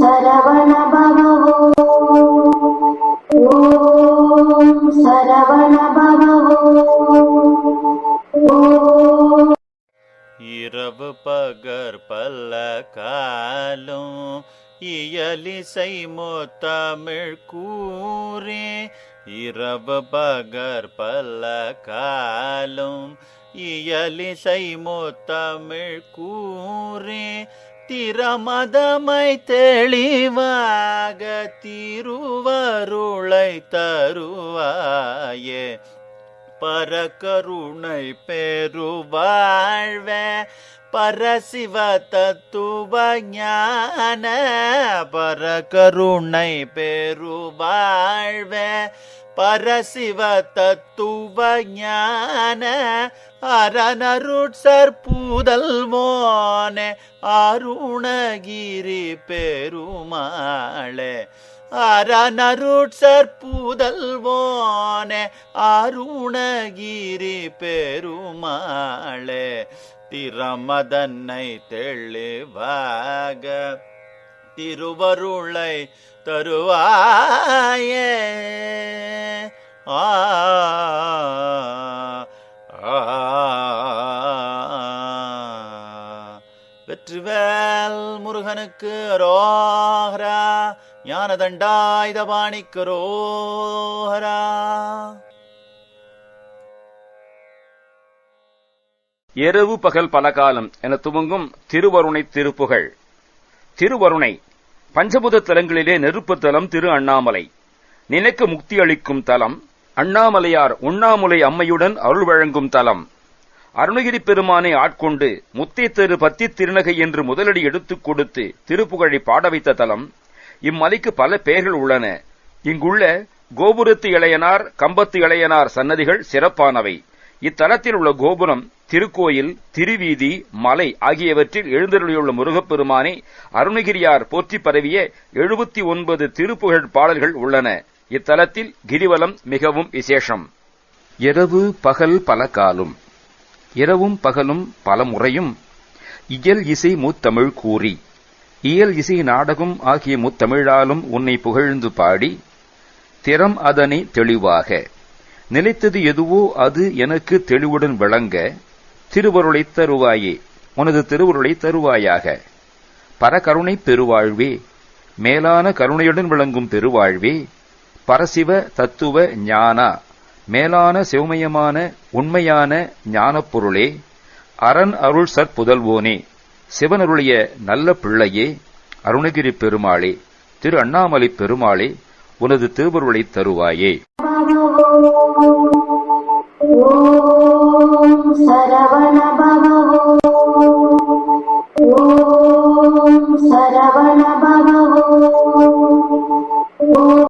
சரவண ஓம் சரவண இரவு பகர் பல்ல காலும் இயலிசை மோத்தமிழ் கூறே. இரவு பகர் பல்ல காலும் இயலிசை மோத்தமிழ் கூறே. திறமதமை தெளிவாக திருவருளை தருவாயே. பரகருணை பெருவாழ்வ பரசிவ தத்துவ ஞான பரகருணை பெருவாழ்வ பரசிவ தத்துவ ஞான அரணருட்சர் பூதல்வோனே அருணகிரி பெருமாளே. அரணருட்சர் பூதல்வோனே அருணகிரி பெருமாளே. திறமதன்னை தெளிவாக திருவருளை தருவாயே. வெற்றிவேல் முருகனுக்கு ரோஹரா ஞானதண்டாயுதபாணிக்கு ரோஹரா இரவு பகல் பலகாலம் என துவங்கும் திருவருணை திருப்புகழ் திருவருணை பஞ்சபுத தலங்களிலே நெருப்பு தலம் திரு அண்ணாமலை. நினைக்க முக்தி அளிக்கும் தலம் அண்ணாமலையார் உண்ணாமுலை அம்மையுடன் அருள் வழங்கும் தலம். அருணகிரி பெருமானை ஆட்கொண்டு முத்தை பத்தி திருநகை என்று முதலடி எடுத்துக் கொடுத்து திருப்புகழை பாட வைத்த தலம் இம்மலைக்கு பல பெயர்கள் உள்ளன. இங்குள்ள கோபுரத்து இளையனார் கம்பத்து இளையனார் சன்னதிகள் சிறப்பானவை. இத்தலத்தில் உள்ள கோபுரம் திருக்கோயில் திருவீதி மலை ஆகியவற்றில் எழுந்தருளியுள்ள முருகப்பெருமானை அருணகிரியார் போற்றி பரவிய எழுபத்தி ஒன்பது திருப்புகழ் பாடல்கள் உள்ளன. இத்தலத்தில் கிரிவலம் மிகவும் விசேஷம். இரவு பகல் பல காலும். இரவும் பகலும் பல முறையும் இயல் இசை முத்தமிழ் கூறி இயல் இசை நாடகம் ஆகிய முத்தமிழாலும் உன்னை புகழ்ந்து பாடி திறம் அதனை தெளிவாக நிலைத்தது எதுவோ அது எனக்கு தெளிவுடன் விளங்க திருவருளைத் தருவாயே உனது திருவருளை தருவாயாக. பரகருணை பெருவாழ்வே மேலான கருணையுடன் விளங்கும் பெருவாழ்வே பரசிவ தத்துவ ஞானா. மேலான சிவமயமான உண்மையான ஞானப்பொருளே அரண் அருள் சற்புதல்வோனே சிவனருளிய நல்ல பிள்ளையே அருணகிரி பெருமாளே திரு அண்ணாமலை பெருமாளே உனது திருவருளை தருவாயே. சரவண சரவண